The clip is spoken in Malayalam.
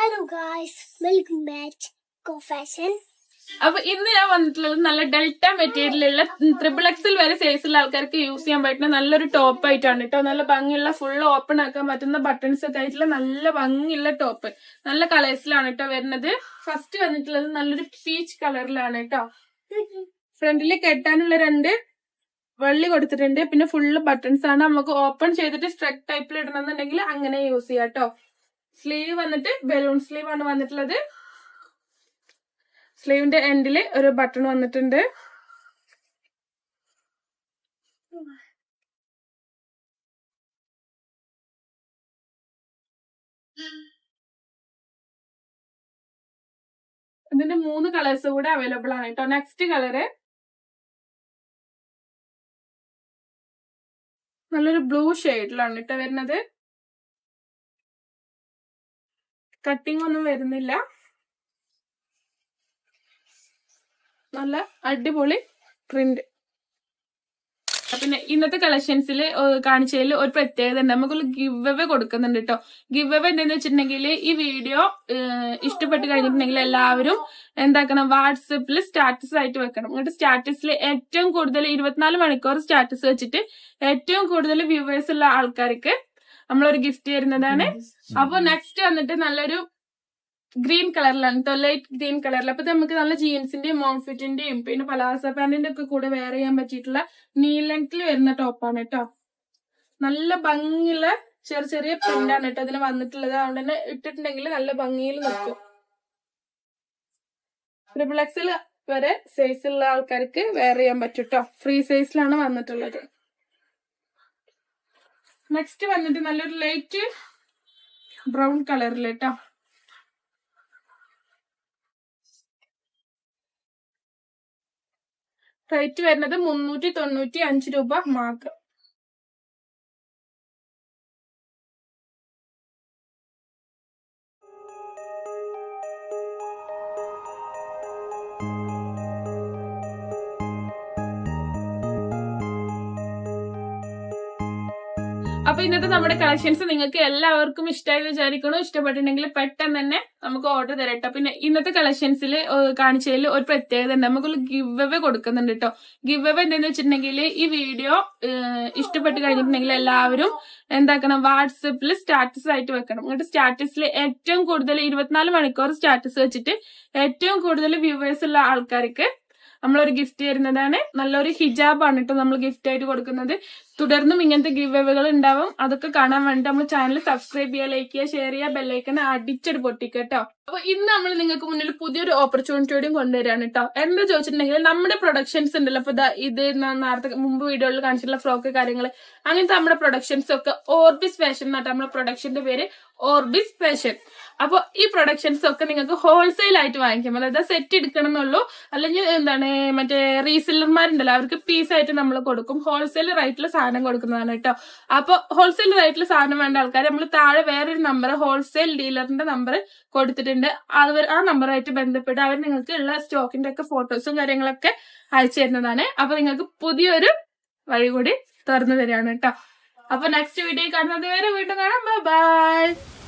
Hello guys welcome back co fashion അപ്പൊ ഇന്ന് ഞാൻ വന്നിട്ടുള്ളത് നല്ല ഡെൽറ്റ മെറ്റീരിയലുള്ള ത്രിബിൾ എക്സിൽ വരെ സൈസുള്ള ആൾക്കാർക്ക് യൂസ് ചെയ്യാൻ പറ്റുന്ന നല്ലൊരു ടോപ്പ് ആയിട്ടാണ് കേട്ടോ നല്ല ഭംഗിയുള്ള ഫുൾ ഓപ്പൺ ആക്കാൻ പറ്റുന്ന ബട്ടൺസ് ഒക്കെ ആയിട്ടുള്ള നല്ല ഭംഗിയുള്ള ടോപ്പ് നല്ല കളേഴ്സിലാണ് കേട്ടോ വരുന്നത്. ഫസ്റ്റ് വന്നിട്ടുള്ളത് നല്ലൊരു പീച്ച് കളറിലാണ് കേട്ടോ ഫ്രണ്ടിൽ കെട്ടാനുള്ള രണ്ട് വള്ളി കൊടുത്തിട്ടുണ്ട്. പിന്നെ ഫുള്ള് ബട്ടൺസ് ആണ്. നമുക്ക് ഓപ്പൺ ചെയ്തിട്ട് സ്ട്രെക് ടൈപ്പിൽ ഇടണമെന്നുണ്ടെങ്കിൽ അങ്ങനെ യൂസ് ചെയ്യാം കേട്ടോ സ്ലീവ് വന്നിട്ട് ബലൂൺ സ്ലീവ് ആണ് വന്നിട്ടുള്ളത്. സ്ലീവിന്റെ എൻഡിൽ ഒരു ബട്ടൺ വന്നിട്ടുണ്ട്. ഇതിന്റെ മൂന്ന് കളേഴ്സ് കൂടെ അവൈലബിൾ ആണ് കേട്ടോ. നെക്സ്റ്റ് കളറ് നല്ലൊരു ബ്ലൂ ഷെയ്ഡിലാണ് കേട്ടോ വരുന്നത്. കട്ടിംഗ് ഒന്നും വരുന്നില്ല. നല്ല അടിപൊളി പ്രിന്റ് പിന്നെ ഇന്നത്തെ കളക്ഷൻസിൽ കാണിച്ചതിൽ ഒരു പ്രത്യേകത ഉണ്ട് നമുക്കൊരു ഗിവ് അവേ കൊടുക്കുന്നുണ്ട് കേട്ടോ ഗിവ് അവേ എന്താന്ന് വെച്ചിട്ടുണ്ടെങ്കിൽ ഈ വീഡിയോ ഇഷ്ടപ്പെട്ട് കഴിഞ്ഞിട്ടുണ്ടെങ്കിൽ എല്ലാവരും എന്താക്കണം വാട്സപ്പിൽ സ്റ്റാറ്റസ് ആയിട്ട് വെക്കണം. എന്നിട്ട് സ്റ്റാറ്റസിൽ ഏറ്റവും കൂടുതൽ ഇരുപത്തിനാല് മണിക്കൂർ സ്റ്റാറ്റസ് വെച്ചിട്ട് ഏറ്റവും കൂടുതൽ വ്യൂവേഴ്സ് ഉള്ള ആൾക്കാർക്ക് നമ്മളൊരു ഗിഫ്റ്റ് തരുന്നതാണ്. അപ്പൊ നെക്സ്റ്റ് വന്നിട്ട് നല്ലൊരു ഗ്രീൻ കളറിലാണ് ലൈറ്റ് ഗ്രീൻ കളറിൽ അപ്പൊ നമുക്ക് നല്ല ജീൻസിന്റെയും മോൺഫിറ്റിന്റെയും പിന്നെ പലാസ പാന്റിന്റെ ഒക്കെ കൂടെ വെയർ ചെയ്യാൻ പറ്റിയിട്ടുള്ള നീ ലെങ്ത്തിൽ വരുന്ന ടോപ്പാണ് കേട്ടോ നല്ല ഭംഗിയുള്ള ചെറിയ ചെറിയ പ്രിന്റാണ് കേട്ടോ അതിന് വന്നിട്ടുള്ളത്. അതുകൊണ്ട് തന്നെ ഇട്ടിട്ടുണ്ടെങ്കിൽ നല്ല ഭംഗിയിൽ നിൽക്കും. ട്രിപ്പിൾ എക്സിൽ വരെ സൈസ് ഉള്ള ആൾക്കാർക്ക് വെയർ ചെയ്യാൻ പറ്റും കേട്ടോ ഫ്രീ സൈസിലാണ് വന്നിട്ടുള്ളത്. നെക്സ്റ്റ് വന്നിട്ട് നല്ലൊരു ലൈറ്റ് ബ്രൗൺ കളറിൽ കേട്ടോ റേറ്റ് വരുന്നത് മുന്നൂറ്റി തൊണ്ണൂറ്റി അഞ്ച് രൂപ മാത്രം അപ്പൊ ഇന്നത്തെ നമ്മുടെ കളക്ഷൻസ് നിങ്ങൾക്ക് എല്ലാവർക്കും ഇഷ്ടമായി വിചാരിക്കണോ ഇഷ്ടപ്പെട്ടിട്ടുണ്ടെങ്കിൽ പെട്ടെന്ന് തന്നെ നമുക്ക് ഓർഡർ തരട്ടോ പിന്നെ ഇന്നത്തെ കളക്ഷൻസിൽ കാണിച്ചതിൽ ഒരു പ്രത്യേകത ഉണ്ട്. നമുക്കൊരു ഗിവ് അവേ കൊടുക്കുന്നുണ്ട് കേട്ടോ ഗിവ് അവേ എന്താന്ന് വെച്ചിട്ടുണ്ടെങ്കിൽ ഈ വീഡിയോ ഇഷ്ടപ്പെട്ട് കഴിഞ്ഞിട്ടുണ്ടെങ്കിൽ എല്ലാവരും എന്താക്കണം വാട്സപ്പിൽ സ്റ്റാറ്റസ് ആയിട്ട് വെക്കണം. എന്നിട്ട് സ്റ്റാറ്റസിൽ ഏറ്റവും കൂടുതൽ ഇരുപത്തിനാല് മണിക്കൂർ സ്റ്റാറ്റസ് വെച്ചിട്ട് ഏറ്റവും കൂടുതൽ വ്യൂവേഴ്സ് ഉള്ള ആൾക്കാർക്ക് നമ്മളൊരു ഗിഫ്റ്റ് തരുന്നതാണ്. നല്ലൊരു ഹിജാബാണ് കേട്ടോ നമ്മൾ ഗിഫ്റ്റ് ആയിട്ട് കൊടുക്കുന്നത്. തുടർന്നും ഇങ്ങനത്തെ ഗിവ് അവകൾ ഉണ്ടാവും. അതൊക്കെ കാണാൻ വേണ്ടി നമ്മൾ ചാനൽ സബ്സ്ക്രൈബ് ചെയ്യുക ലൈക്ക് ചെയ്യുക ഷെയർ ചെയ്യുക ബെല്ലൈക്കൺ അടിച്ചൊരു പൊട്ടിക്കട്ടോ. അപ്പൊ ഇന്ന് നമ്മൾ നിങ്ങൾക്ക് മുന്നിൽ പുതിയൊരു ഓപ്പർച്യൂണിറ്റിയോടും കൊണ്ടുവരാണ് കേട്ടോ. എന്താ ചോദിച്ചിട്ടുണ്ടെങ്കിൽ നമ്മുടെ പ്രൊഡക്ഷൻസ് ഉണ്ടല്ലോ. അപ്പൊ ഇത് നേരത്തെ മുമ്പ് വീഡിയോയിൽ കാണിച്ചിട്ടുള്ള ഫ്രോക്ക് കാര്യങ്ങൾ അങ്ങനത്തെ നമ്മുടെ പ്രൊഡക്ഷൻസ് ഒക്കെ ഓർബിസ് ഫാഷൻ എന്നാട്ടോ നമ്മുടെ പ്രൊഡക്ഷന്റെ പേര് ഓർബിസ് ഫാഷൻ അപ്പൊ ഈ പ്രൊഡക്ഷൻസ് ഒക്കെ നിങ്ങൾക്ക് ഹോൾസെയിൽ ആയിട്ട് വാങ്ങിക്കാം. അതായത് സെറ്റ് എടുക്കണം എന്നുള്ളൂ അല്ലെങ്കിൽ എന്താണ് മറ്റേ റീസെല്ലർമാരുണ്ടല്ലോ അവർക്ക് പീസ് ആയിട്ട് നമ്മൾ കൊടുക്കും. ഹോൾസെയിൽ റേറ്റിൽ സാധനം കൊടുക്കുന്നതാണ് കേട്ടോ. അപ്പൊ ഹോൾസെയിൽ റേറ്റിൽ സാധനം വേണ്ട ആൾക്കാർ നമ്മൾ താഴെ വേറൊരു നമ്പർ ഹോൾസെയിൽ ഡീലറിന്റെ നമ്പർ കൊടുത്തിട്ടുണ്ട്. അവർ ആ നമ്പറായിട്ട് ബന്ധപ്പെട്ട് അവർ നിങ്ങൾക്ക് ഉള്ള സ്റ്റോക്കിന്റെ ഒക്കെ ഫോട്ടോസും കാര്യങ്ങളൊക്കെ അയച്ചു തരുന്നതാണ്. അപ്പൊ നിങ്ങൾക്ക് പുതിയൊരു വഴി കൂടി തുറന്നു തരികയാണ് കേട്ടോ. അപ്പൊ നെക്സ്റ്റ് വീഡിയോ കാണുന്നത് വരെ വീണ്ടും കാണാം. ബൈ